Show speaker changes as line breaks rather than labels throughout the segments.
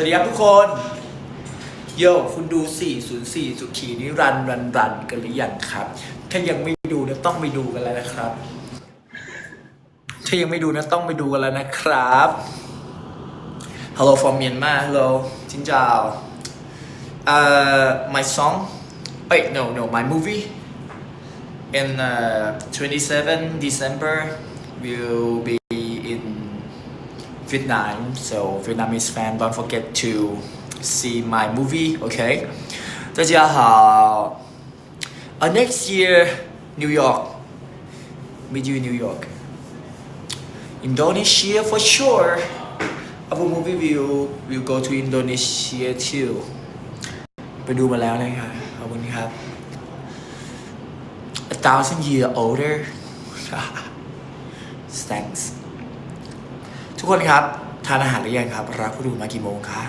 วัสดีครับทุกคน โยคุณดู 404 สุขีนิรันรันรันกันหรือยังครับ ถ้ายังไม่ดูนะต้องไปดูกันแล้วนะครับ ถ้ายังไม่ดูนะต้องไปดูกันแล้วนะครับ Hello from Myanmar Hello จินจาว uh, my song wait no no my movie in uh, 27 December will be Vietnam, so Vietnamese fan, don't forget to see my movie. Okay. 大家好。Uh, next year, New York. Meet you in New York. Indonesia for sure. Our movie will will go to Indonesia too. ไปดูมาแล้วนะครับขอบคุณครับ A thousand year older. Thanks. ทุกคนครับ ทานอาหารหรือยังครับ รับผู้ดูมากี่โมงคะ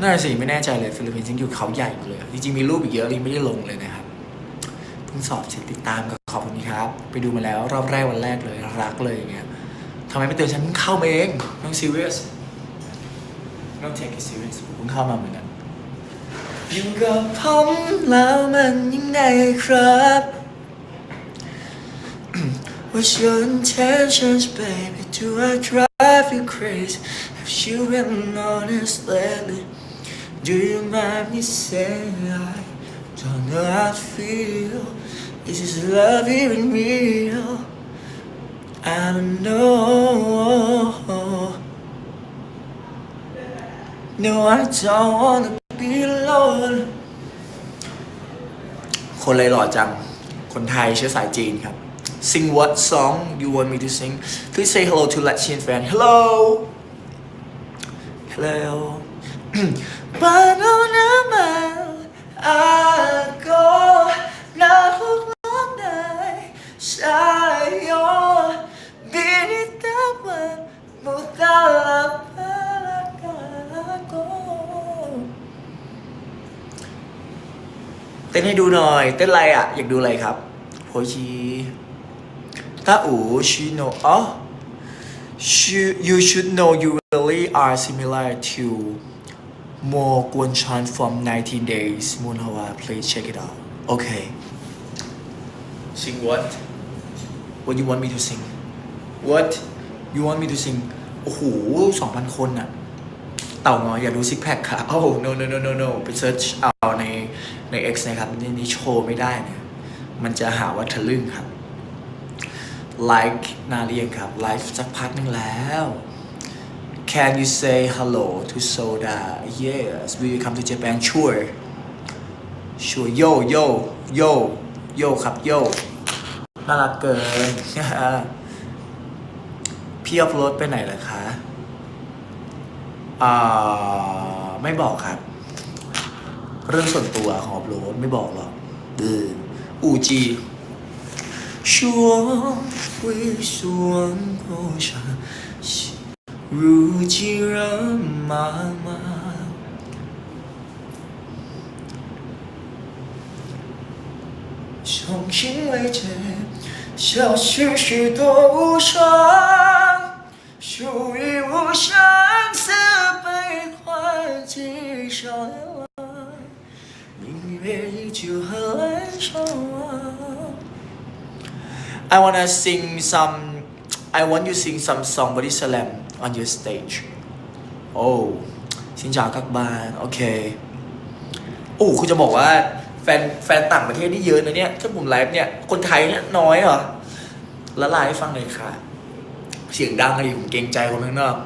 น่าจะสิไม่แน่ใจเลยฟิลิปปินส์ยังอยู่เขาใหญ่อยู่เลย จริงๆมีรูปอีกเยอะเลยไม่ได้ลงเลยนะครับเพิ่งสอบเสร็จติดตามก็ขอบคุณครับ ไปดูมาแล้วรอบแรกวันแรกเลยรักเลยอย่างเงี้ยทำไมไม่เตือนฉันเข้ามาเองน้อง serious น้อง take it serious ผมเพิ่งเข้ามาเหมือนกันอยู่กับผมแล้วมันยังไงครับ What's your intentions, baby? Do I drive you crazy? Have you been honest lately? Do you mind me saying I don't know how to feel? Is this love even real? I don't know. No, I don't wanna be alone. คนเลยหล่อจัง คนไทยเชื้อสายจีนครับ Sing what song you want me to sing Please say hello to Latchian fan Hello Hello Panaman ako na humanay sa'yo Binitawan mo talaga ako เต้นให้ดูหน่อย เต้นอะไรอะ อยากดูอะไรครับ โพชี ตาอูชิโนอ๋อ Should- you should know you really are similar to Mo Guan Chan from 19 Days Moon Hawa please check it out okay sing what what you want me to sing what you want me to sing โอ้โห2,000คนอะเต่างอยอยากดูซิกแพคค่ะโอ้ no no no no no ไปเซิร์ชเอาในใน X นะครับ นี่นี่โชว์ไม่ได้นะมันจะหาว่าทะลึ่งครับ like นาเรียนครับไลฟ์สักพักหนึงแล้ว Can you say hello to Soda Yes will come to Japan sure sure yo yo yo yo ครับ yo น่ารักเกิน พี่อัพโหลดไปไหนล่ะคะอ่าไม่บอกครับ เรื่องส่วนตัวของอัพโหลดไม่บอกหรอกเอออูจี 说会说不上如今人茫茫重新为这消失许多无双，属于无声似悲欢几首流浪，明月依旧和来守望。I wanna sing some. I want you sing some song body slam on your stage. Oh, สินจากักบานโอเคโอ้คุณจะบอกว่าแฟนแฟนต่างประเทศนี่เยอะนะเนี่ยถ้าผมไลฟ์เนี่ย คนไทยเนี่ยน้อยเหรอละลายให้ฟังหน่อยค่ะ เสียงดังอะไรผมเกรงใจคนข้างนอก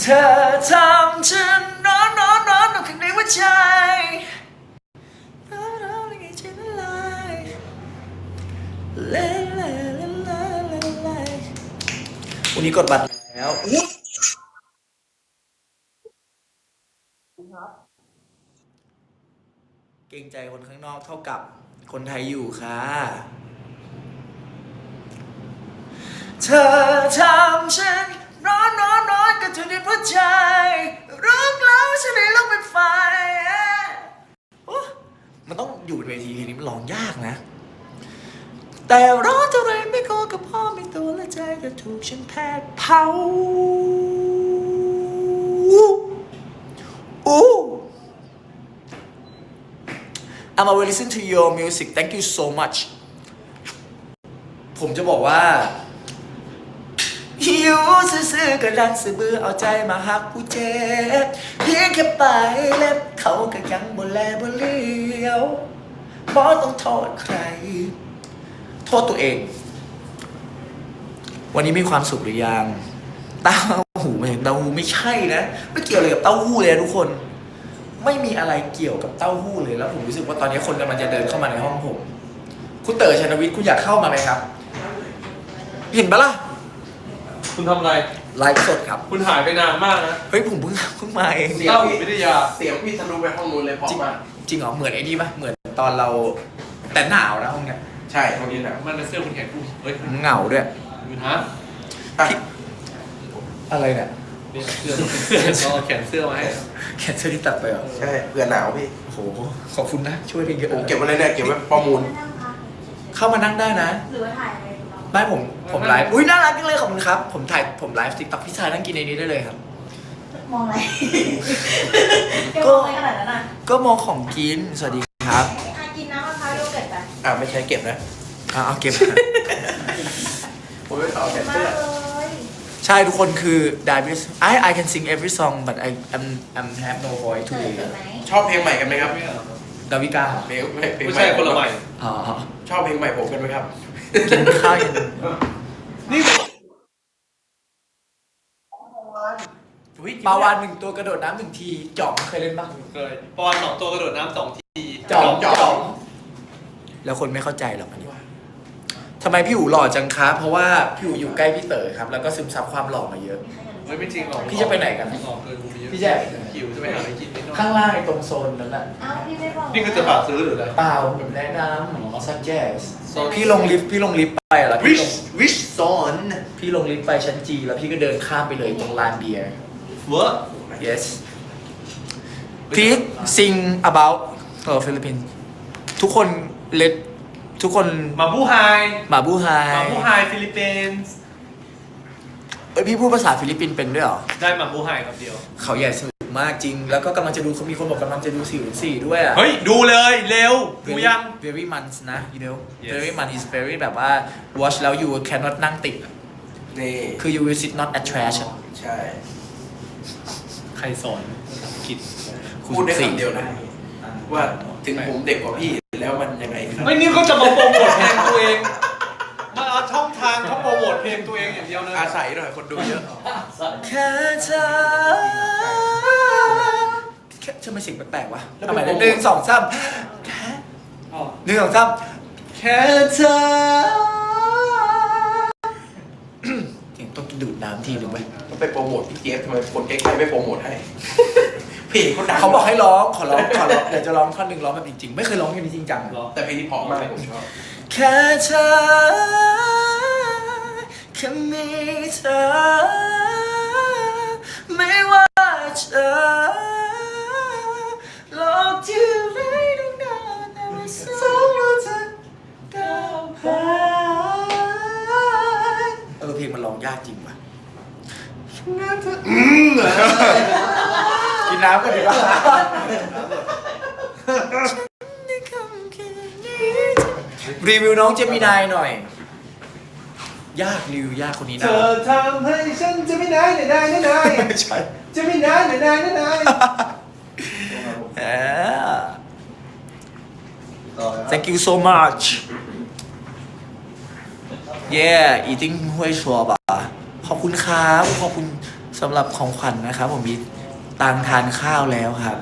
เธอทำฉันร้อนร้อนร้อนอยู่ข้างในหัวใจร้อนร้อนยังไงใจละลาย วันนี้กดบัตรแล้วเกรงใจคนข้างนอกเท่ากับคนไทยอยู่ค่ะ เธอทำฉันร้อนร้อนร้อนกันจนในหัวใจรุกแล้วฉันเลยลงเป็นไฟมันต้องอยู่บนเวทีทีนี้มันร้องยากนะ แต่ร้อนเท่าไรไม่ขอกับพ่อไม่ตัวและใจก็ถูกฉันแพทเผาอู้ I'm always listen to your music thank you so much ผมจะบอกว่าหิวซื้อๆกระดันซื้อบื่อเอาใจมาหักผู้เจ็บเพียงแค่ไปเล็บเขาก็ยังบ่แลบ่เลี้ยวบ่ต้องโทษใคร โทษตัวเอง วันนี้มีความสุขหรือยังเต้าหูไม่เต้าหูไม่ใช่นะไม่เกี่ยวเลยกับเต้าหู้เลยนะทุกคน ไม่มีอะไรเกี่ยวกับเต้าหู้เลยแล้วผมรู้สึกว่าตอนนี้คนกำลังจะเดินเข้ามาในห้องผม คุณเต๋อชนวิทย์คุณอยากเข้ามาไหมครับ เห็นปะล่ะ
คุณทำอะไร
ไลฟ์สดครับ
คุณหายไปนานมากนะ
เฮ้ยผมเพิ่งเพิ่งมาเอง
เสียง
เต้า
พี่
วิทยา
เสียงพี่ทะลุไปห้องนู้นเลยเพราะ
จริง
มาก
จริงเหรอเหมือนไอ้นี่ปะเหมือนตอนเราแต่หนาวนะห้องเนี้ย
ใช่ห้องนี้นะ
มันเป็นเสื้อคุณแขนกูเฮ้ย
เหงาด้วย
คุณฮะ
อะ
อะไรเนี่ย
นี่เสื้อเราเอาแขนเสื้อมาให้
แขนเสื้อที่ตัดไปเหรอ
ใช่เผื่อหนาวพี่
โอ้โหขอบคุณนะ ช่วยเพียงเยอะ
ผมเก็บไว้เลยเนี่ยเก็บไว้ประมูล
เข้ามานั่งได้นะ
หรือว่าถ่ายอะไรของเรา
ไม่ผมผมไลฟ์อุ้ยน่ารักจังเลยขอบคุณครับ ผมถ่ายผมไลฟ์ติ๊กต็อกพี่ชายนั่งกินในนี้ได้เลยครับ
มองอะไรแกมองอะไรขนาดนั้นอะ
ก็มองของกินสวัสดีครับ
อ่าไม่ใช่เก็บนะ
อะเอาเก็บ
ผมไม่ต่อแขน
มา
เสื้อ
เลย
ใช่ทุกคนคือ Davis I I can sing every song but I I'm I'm have no voice
เกิด
today
เกิดไหม
ชอบเพลงใหม่กันไหมครับ
ดาวิกา
เพลงเพลง
ไม่ใช่คนละใหม่
อ๋อ
ชอบเพลงใหม่ผมกันไหมครับ
กินข้าวยัง
นี่
ปลาวานหนึ่งตัวกระโดดน้ำหนึ่งทีจ่องเคยเล่นปะ
เคยปอนสองตัวกระโดดน้ำสองที
จ่อง
จ่อง
จ่อง แล้วคนไม่เข้าใจหรอกอันนี้ทำไมพี่อู๋หล่อจังครับเพราะว่าพี่อู๋อยู่ใกล้พี่เต๋อครับ แล้วก็ซึมซับความหล่อมาเยอะ
เฮ้ยไม่จริงหรอก
พี่จะไปไหนกัน
ออกเกินกูมีเยอะ
พี่จะ
หิวจะไปหาอะไรกินนิดหน่อย
ข้างล่างไอ้ตรงโซนนั้นแหละ
เอ้าพี่ไม่บอก
นี่คือจะฝากซื้อหรืออะไร
เปล่าผมแนะนำ suggest
โซ
พี่ลงลิฟต์พี่ลงลิฟต์ไปอะแล้วพี่
Which
ลง
Which zone
พี่ลงลิฟต์ไปชั้นจีแล้วพี่ก็เดินข้ามไปเลยตรงลานเบียร์
เวอร์
yes please sing about เออฟิลิปปินส์ทุกคน เลดทุกคน
มาบูไฮ
มาบูไฮ
มาบูไฮฟิลิปปินส์
เอ้ยพี่พูดภาษาฟิลิปปินส์เป็นด้วยเหรอ
ได้มาบูไฮกับเดียว
เขาใหญ่สนุกมากจริง แล้วก็กำลังจะดูเขามีคนบอกกำลังจะดูสี่สี่ด้วยอะ
เฮ้ย ดูเลยเร็ว ดู
Very-
ยัง
very months นะ you know
Yes
very months is very แบบว่า watch แล้ว you cannot นั่งติดอะ
นี่
คือ you will sit not at trash อะ
ใช่
ใครสอนภาษาอังกฤษ
พูดได้คำเดียวนะ ว่าถึงผมเด็กกว่าพี่แล้วมันยังไงครับ
ไม่นี่เขาจะมาโปรโมทเพลงตัวเอง มาเอาช่องทางเขาโปรโมทเพลงตัวเองอย่างเดียวนะ
อาศัยหน่อยคนดูเยอะ
แค่เธอแค่ทำไมเสียงแปลกๆวะทำไมนะหนึ่งสองสามแค่หนึ่งสองสามแค่เธอเสียงต้องดูดน้ำทีหนึ่งไหม
ต้องไปโปรโมทพี่เจี๊ยบทำไมคนใกล้ๆไม่โปรโมทให้ เพลงเขาดัง
เขาบอกให้ร้องขอร้องขอร้องอยากจะร้องท่อนหนึ่งร้องแบบจริงๆ ไม่เคยร้องเพลงนี้จริงจัง
แต่เพลงนี้เพราะมากผมชอบ
แค่เธอแค่มีเธอ ไม่ว่าจะโลกที่ไร้ดวงดาวแต่ว่าสองเราจะก้าวผ่านเออเพลงมันร้องยากจริงป่ะกิน น้ำกันดีกว่ารีวิวน้องเจมินายหน่อย ยากรีวิวยากคนนี้
เธ
นะ
อทำให้ฉันจะไม่ได้ไหนได้ไหนได้
ไม่ใช่
จะไม่ได้ไหนได้ไหนได้
Yeah. Thank you so much. Yeah, eating ห้วยชัวบะขอบคุณครับ ขอบคุณสำหรับของขวัญนะครับผมมี ตังทานข้าวแล้วครับ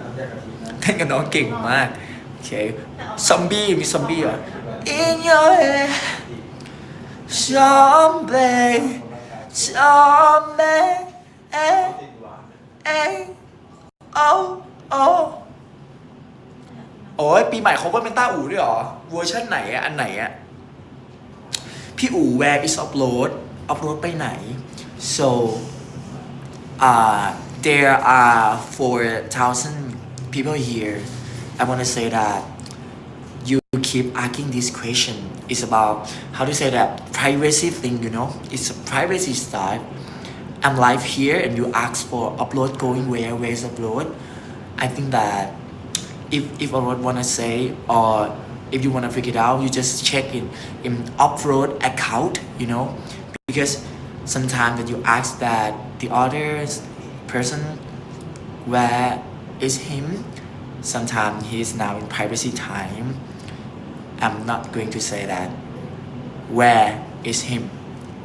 เล่นกับน้องเก่งมากโอเคซอมบี้มีซอมบี้เหรอ In your head Zombie Zombie เอ๊ะเอ๊ะ oh oh โอ้ยปีใหม่เขาก็เป็นต้าอู่ด้วยเหรอเวอร์ชันไหนอะอันไหนอะพี่อู่ where is upload upload ไปไหน so uh there are 4,000 people here. I want to say that you keep asking this question. It's about how to say that privacy thing you know? It's a privacy stuff. I'm live here and you ask for upload going where where's upload? I think that if if a road wanna say or if you wanna figure it out you just check in in off-road account you know? Because sometimes that you ask that the other person where is him? Sometimes he is now in privacy time. I'm not going to say that. Where is him?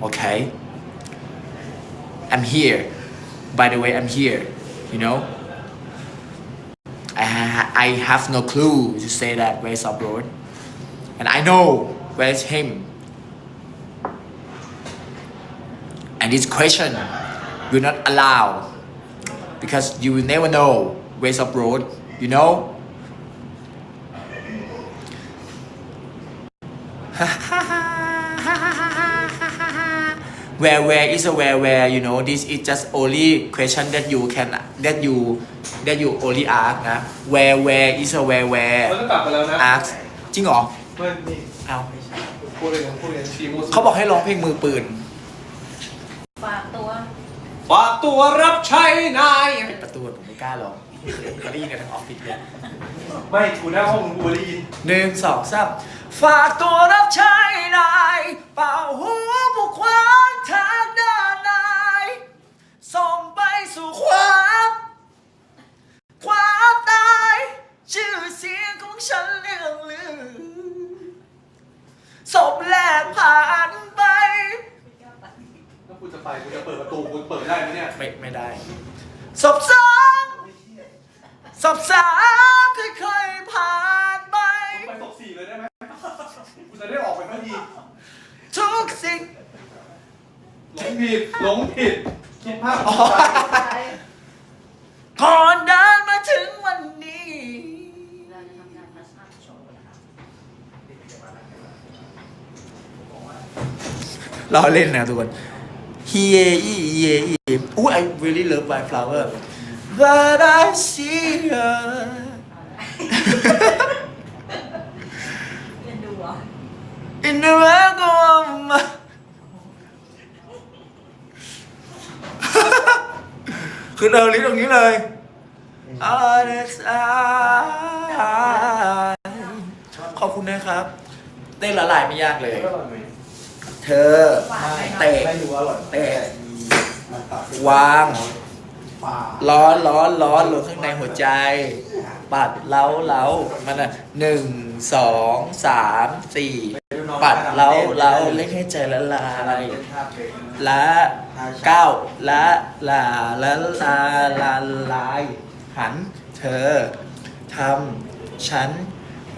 Okay? I'm here. By the way I'm here you know? I, ha- I have no clue to say that where's up road and I know where's him. And this question will not allow because you will never know where's up road you know where where is a where where you know this is just only question that you can that you that you only ask นะ where where is a where where
เขาจะกลับไปแล้วนะ
ask จริงเหรอ
เพื่อนนี่
เอา
พูดเลยพูดเลยชีมูส
เขาบอกให้ร้องเพลงมือปืน
ฝากตัว
ฝากตัวรับใช้นาย
ปิดประตูผมไม่กล้าร้องเขาได้ยินกันทั้งออฟฟิศเลย
ไม่ถูหน้าห้องมึงกูได้ยิน
หนึ่งสองสามฝากตัวรับใช้นายเป่าหัวผู้ขวางทางด้านนายส่งไปสู่ความความตาย ชื่อเสียงของฉันเรื่องลือศพแรกผ่าน ไป
ถ้ากูจะไปกูจะเปิดประตูกูเปิดได้ไหมเนี่ย
ไม่ไม่ได้ศพสองศพสามค่อยๆผ่านไป
ไปตกสี่เลยได้ไหมกูจะได้ออกไปพอดี
ทุกสิ่ง
หลงผิดหลงผิดคิดภาพ
อ๋อก่อนเดินมาถึงวันนี้
เราจะทำการทัชอัพโชว์นะคะ
เราเล่นนะทุกคน He e e e อู้ I really love my flower but I see her
เรียนดูเหรอ
in the welcome คือเดินลิ้นตรงนี้เลย Honest eye ขอบคุณนะครับ เต้นละลายไม่ยากเลยเธอ เตะ
ไม่รู้อร่อย
เตะวางร้อนร้อนร้อนลงข้างในหัวใจ ปัดเล้าเล้ามันอะหนึ่งสองสามสี่ปัดเล้าเล้าเล่นให้ใจละลายละเก้าละลาละลาละลายหันเธอทำฉัน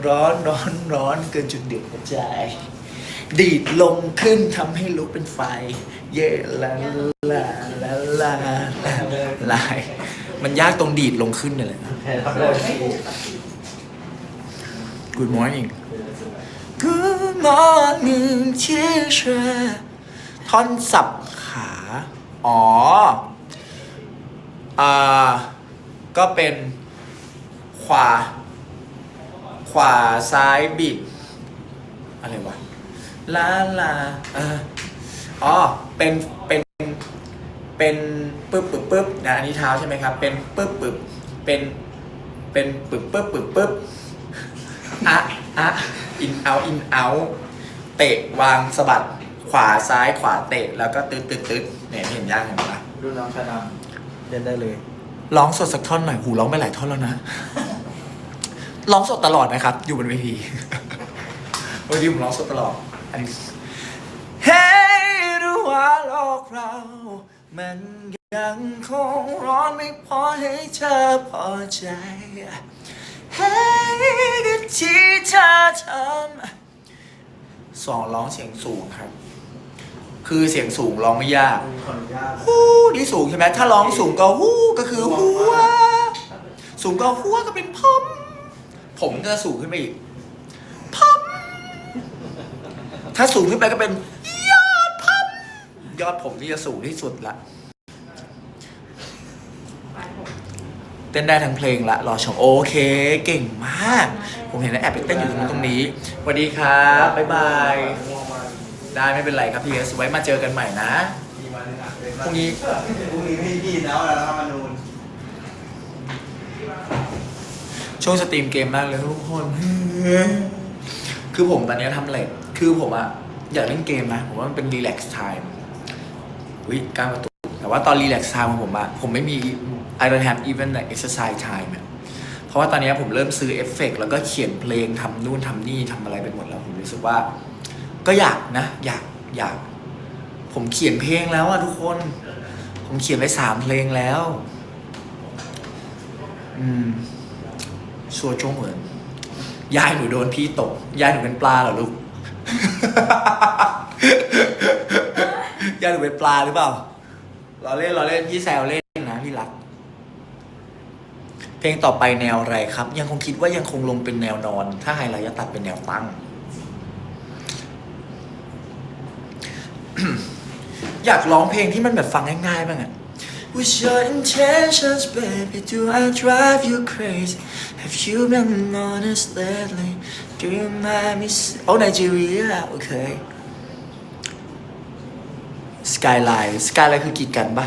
ร้อนร้อนร้อนเกินจุดเดือดหัวใจ ดีดลงขึ้นทำให้ลุกเป็นไฟ เย่ละลาละลาละลายมันยากตรงดีดลงขึ้นนี่แหละ Good morning Good morning teacher ท่อนสับขา อ๋อ อ่า ก็เป็นขวา ขวาซ้ายบิด อะไรวะ ลาลาเอออ๋อเป็นเป็นเป็นปึ๊บปึ๊บปึ๊บนะอันนี้เท้าใช่ไหมครับ เป็นปึ๊บปึ๊บเป็นเป็นปึ๊บปึ๊บปึ๊บปึ๊บอะอะอินเอาอินเอาเตะวางสะบัดขวาซ้ายขวาเตะแล้วก็ตึ๊ดตึ๊ดตึ๊ดเนี่ยเห็นยากเห็นปะ
ดูน้องชาดำเล่นได้เลย
ร้องสดสักท่อนหน่อยหูร้องไปหลายท่อนแล้วนะร้องสดตลอดนะครับ อยู่บนเวทีวันนี้ผมร้องสดตลอด อันนี้เฮ้รู้ว่าโลกเรา มันยังคงร้อนไม่พอให้เธอพอใจเฮ้ที่เธอทำสองร้องเสียงสูงครับ คือเสียงสูงร้องไม่ยาก
ขออนุญาต
ฮู้นี่สูงใช่ไหมถ้าร้องสูงก็ฮู้ก็คือหัวสูงก็หัวก็เป็นผม ผมก็จะสูงขึ้นไปอีก ถ้าสูงขึ้นไปก็เป็น ยอดผม ยอดผมที่จะสูงที่สุดละเต้นได้ทั้งเพลงละรอชมโอเค เก่งมาก ผมเห็นแล้วแอบไปเต้นอยู่ตรงนู้นตรงนี้สวัสดีครับบ๊ายบาย ได้ไม่เป็นไรครับพี่เอสไว้มาเจอกันใหม่นะพรุ่งนี้
พรุ่งนี้ไม่พี่แล้วแล้วธรรมนูญ
ช่วงสตรีมเกมมากเลยทุกคน คือผมตอนเนี้ยทำเลท คือผมอะอยากเล่นเกมนะ ผมว่ามันเป็นรีแลกซ์ไทม์วิการประตูแต่ว่าตอนรีแลกซ์ไทม์ของผมอะผมไม่มี I don't have even the exercise time อะเพราะว่าตอนนี้ผมเริ่มซื้อเอฟเฟกต์แล้วก็เขียนเพลงทำนู่นทำนี่ทำอะไรไปหมดแล้ว ผมรู้สึกว่า ก็อยากนะ อยากอยาก ผมเขียนเพลงแล้วอะทุกคน ผมเขียนไปสามเพลงแล้ว อืมชัวโจเหมือนยายหนูโดนพี่ตกยายหนูเป็นปลาเหรอลูก ยาหนูเป็นปลาหรือเปล่า เราเล่นเราเล่นพี่แซวเล่นนะพี่รัก เพลงต่อไปแนวอะไรครับ ยังคงคิดว่ายังคงลงเป็นแนวนอน ถ้าไฮไลท์จะตัดเป็นแนวตั้ง อยากร้องเพลงที่มันแบบฟังง่ายๆบ้างอะ What's your intentions, baby? Do I drive you crazy? Have you been honest lately? Do you mind me? s- Oh, Nigeria, okay. Skyline Skyline คือกีดกันปะ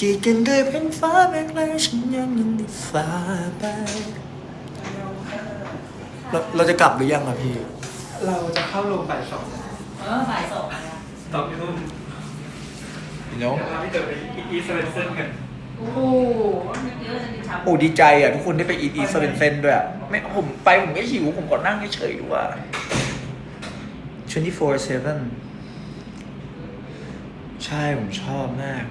กีดกันด้วยเป็นฟ้าแบกไกลฉันยังยังได้ฟ้าไป เราเราจะกลับหรือยังอะพี่
เราจะเข้าลงบ่ายสอง
เออบ่ายสองเลยอะ
ตอนที่นู่น
พี่น้อง
เดี๋ยวพาพี่เต๋อไปอีสเวนเซนกัน
โอ้โหนึกเยอะจะกินชาบู
โอ้ดีใจอะ ทุกคนได้ไปอีทอีสเวนเซนด้วยอะไม่ผมไปผมไม่หิว ผมก็นั่งเฉยๆดูว่า24/7ใช่ผมชอบมาก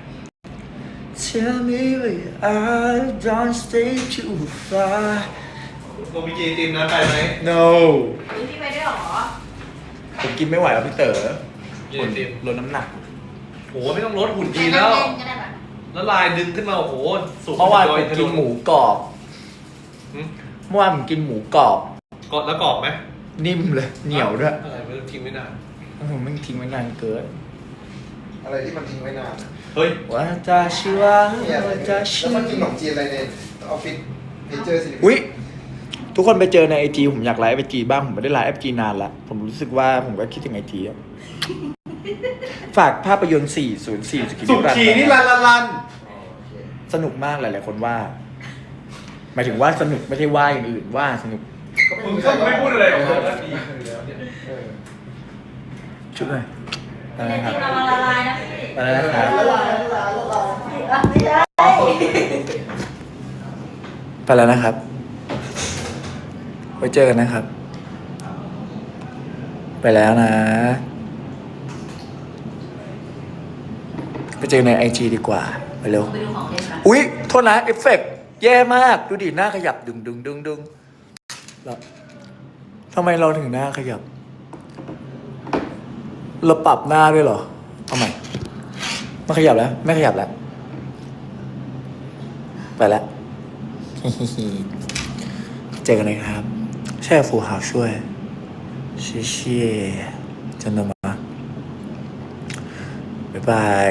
Tell me where I don't stay too far
โมบิจีทีมนั้นไปไหม
No
อุ๊ยพี่ไปด้วยเหรอ
ผมกินไม่ไหวแล้วพี่เต๋อ
เย็นทีม
ลดน้ำหนัก
โหไม่ต้องลดหุ่น
ไป
ดี
นั่
แล้
ง
ว
เล่นก็ได้ปะ
แล้วลายดึงขึ้นมาโอ้โหสูง
เมื่อวาน
ด
ผ
ย
มกินหมูกรอบ
หืม
เมื่อวานผมกินหมูกรอบ
กดแล้วกรอบไหม
นิ่มเลยเหนียวด้วย
อะไรไม่ทิ้งไม่นาน
ผมไม่ทิ้งไว้นานเกิน
อะไรที่มันทิ้งไว้นานอะ
เฮ้ย
ว่าตาชิวะ
เนี่ยอะไร
ว่า
เนี่ย
ตา
แล้ว
ชิ
มันกินขนมจีนอะไรในออฟฟิศเพเจอร์สิ
อุ้ยทุกคนไปเจอในไอจีผมอยากไลฟ์ไอจีบ้างผมไม่ได้ไลฟ์ไอจีนานละผมรู้สึกว่าผมก็คิดถึงไอจีอะ ฝากภาพยนตร์ 404สุขี
สุขีนี่ลันลันลัน
สนุกมากหลายๆคนว่า หมายถึงว่าสนุกไม่ใช่ว่าอย่างอื่นว่าสนุก
มึงก็ไม่พูดอะไรหรอกแล้วดีอยู่แล้วเนี่ย
เออ
ชุดเลยอะไร
เล่น
นะค
จ
รั
ริ
บ
งเรามาละลายนะพี่
อะไรนะครับ
ละลายละลายละลายอะไม่ได้
ไปแล้วนะครับ ไว้เจอกันนะครับ ไปแล้วนะ ไปเจอในไอจดีกว่า ไปเร็ว
อุ๊
ย โทษนะเอฟเฟกต์แย่มาก ดูดิ หน้าขยับดึงดึงดึงดึงแล้วทำไมเราถึงหน้าขยับ เราปรับหน้าด้วยเหรอ เอาใหม่ไม่ขยับแล้ว ไม่ขยับแล้ว ไปแล้ว เจอกันเลยครับ แช่ฟูหาช่วยชี่ยเชี่ยจันทร์มาบ๊ายบาย